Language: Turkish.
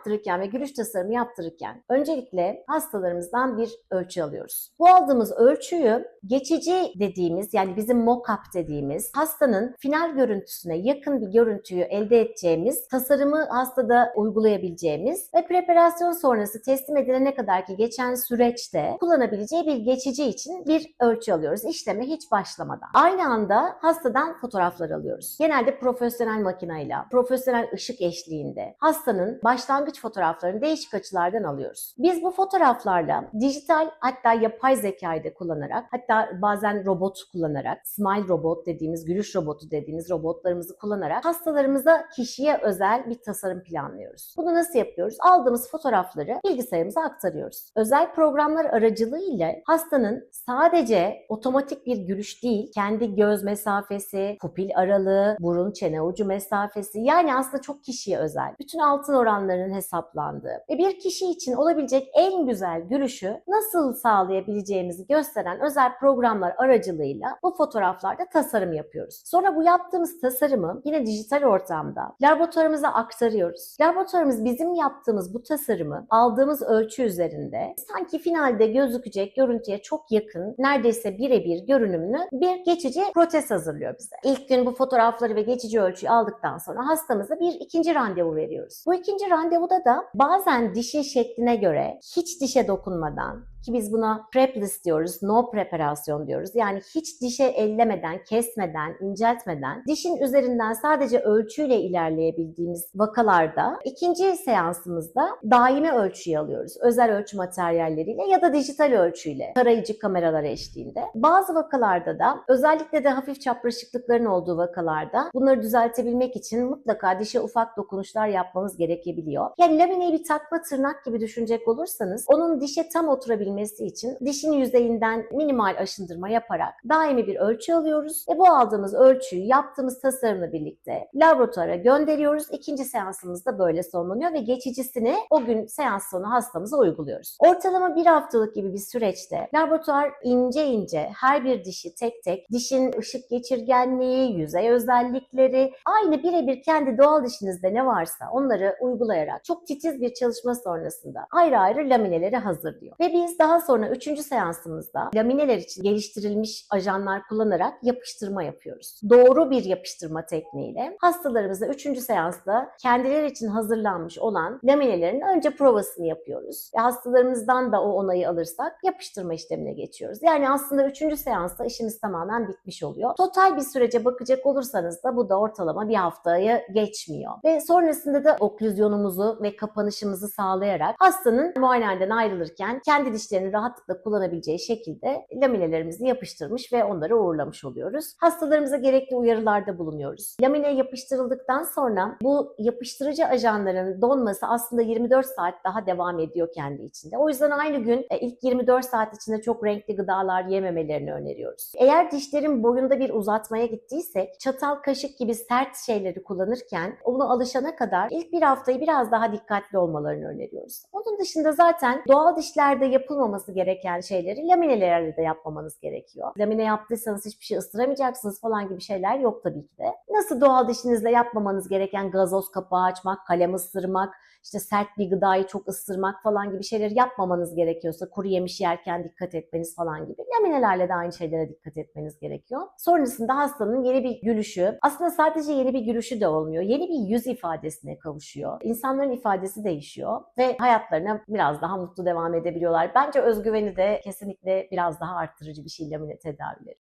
yaptırırken ve gülüş tasarımı yaptırırken öncelikle hastalarımızdan bir ölçü alıyoruz. Bu aldığımız ölçüyü geçici dediğimiz yani bizim mock-up dediğimiz hastanın final görüntüsüne yakın bir görüntüyü elde edeceğimiz, tasarımı hastada uygulayabileceğimiz ve preparasyon sonrası teslim edilene kadar ki geçen süreçte kullanabileceği bir geçici için bir ölçü alıyoruz. İşleme hiç başlamadan. Aynı anda hastadan fotoğraflar alıyoruz. Genelde profesyonel makinayla, profesyonel ışık eşliğinde hastanın başlangıç fotoğraflarını değişik açılardan alıyoruz. Biz bu fotoğraflarla dijital hatta yapay zekayı da kullanarak hatta bazen robot kullanarak smile robot dediğimiz gülüş robotu dediğimiz robotlarımızı kullanarak hastalarımıza kişiye özel bir tasarım planlıyoruz. Bunu nasıl yapıyoruz? Aldığımız fotoğrafları bilgisayarımıza aktarıyoruz. Özel programlar aracılığıyla hastanın sadece otomatik bir gülüş değil, kendi göz mesafesi, pupil aralığı, burun çene ucu mesafesi yani aslında çok kişiye özel. Bütün altın oranlarının hesaplandığı ve bir kişi için olabilecek en güzel gülüşü nasıl sağlayabileceğimizi gösteren özel programlar aracılığıyla bu fotoğraflarda tasarım yapıyoruz. Sonra bu yaptığımız tasarımı yine dijital ortamda laboratuvarımıza aktarıyoruz. Laboratuvarımız bizim yaptığımız bu tasarımı aldığımız ölçü üzerinde sanki finalde gözükecek görüntüye çok yakın, neredeyse birebir görünümlü bir geçici protez hazırlıyor bize. İlk gün bu fotoğrafları ve geçici ölçüyü aldıktan sonra hastamıza bir ikinci randevu veriyoruz. Bu ikinci randevuda da bazen dişin şekline göre hiç dişe dokunmadan ki biz buna prepless diyoruz, no preparasyon diyoruz. Yani hiç dişe ellemeden, kesmeden, inceltmeden dişin üzerinden sadece ölçüyle ilerleyebildiğimiz vakalarda ikinci seansımızda daimi ölçüyü alıyoruz. Özel ölçü materyalleriyle ya da dijital ölçüyle tarayıcı kameralar eşliğinde. Bazı vakalarda da özellikle de hafif çapraşıklıkların olduğu vakalarda bunları düzeltebilmek için mutlaka dişe ufak dokunuşlar yapmamız gerekebiliyor. Yani lamineyi bir takma tırnak gibi düşünecek olursanız onun dişe tam oturabilmesi için dişin yüzeyinden minimal aşındırma yaparak daimi bir ölçü alıyoruz ve bu aldığımız ölçüyü yaptığımız tasarımla birlikte laboratuvara gönderiyoruz. İkinci seansımız da böyle sonlanıyor ve geçicisini o gün seans sonu hastamıza uyguluyoruz. Ortalama bir haftalık gibi bir süreçte laboratuvar ince ince her bir dişi tek tek dişin ışık geçirgenliği, yüzey özellikleri aynı birebir kendi doğal dişinizde ne varsa onları uygulayarak çok titiz bir çalışma sonrasında ayrı ayrı lamineleri hazırlıyor. Ve biz daha sonra üçüncü seansımızda lamineler için geliştirilmiş ajanlar kullanarak yapıştırma yapıyoruz. Doğru bir yapıştırma tekniğiyle hastalarımıza üçüncü seansta kendileri için hazırlanmış olan laminelerin önce provasını yapıyoruz. Ve hastalarımızdan da o onayı alırsak yapıştırma işlemine geçiyoruz. Yani aslında üçüncü seansta işimiz tamamen bitmiş oluyor. Total bir sürece bakacak olursanız da bu da ortalama bir haftaya geçmiyor. Ve sonrasında da oklüzyonumuzu ve kapanışımızı sağlayarak hastanın muayeneden ayrılırken kendi dişlerini rahatlıkla kullanabileceği şekilde laminelerimizi yapıştırmış ve onları uğurlamış oluyoruz. Hastalarımıza gerekli uyarılarda bulunuyoruz. Lamine yapıştırıldıktan sonra bu yapıştırıcı ajanların donması aslında 24 saat daha devam ediyor kendi içinde. O yüzden aynı gün e, ilk 24 saat içinde çok renkli gıdalar yememelerini öneriyoruz. Eğer dişlerin boyunda bir uzatmaya gittiysek çatal, kaşık gibi sert şeyleri kullanırken onu alışana kadar ilk bir haftayı biraz daha dikkatli olmalarını öneriyoruz. Onun dışında zaten doğal dişlerde yapılmaması gereken şeyleri laminelerle de yapmamanız gerekiyor. Lamine yaptıysanız hiçbir şey ısıramayacaksınız falan gibi şeyler yok tabii ki de. Nasıl doğal dişinizle yapmamanız gereken gazoz kapağı açmak, kalem ısırmak, işte sert bir gıdayı çok ısırmak falan gibi şeyler yapmamanız gerekiyorsa kuru yemiş yerken dikkat etmeniz falan gibi. Laminelerle de aynı şeylere dikkat etmeniz gerekiyor. Sonrasında hastanın yeni bir gülüşü, aslında sadece yeni bir gülüşü de olmuyor. Yeni bir yüz ifadesine kavuşuyor. İnsanların ifadesi değişiyor ve hayatlarına biraz daha mutlu devam edebiliyorlar. Bence özgüveni de kesinlikle biraz daha arttırıcı bir şey lamine tedavileri.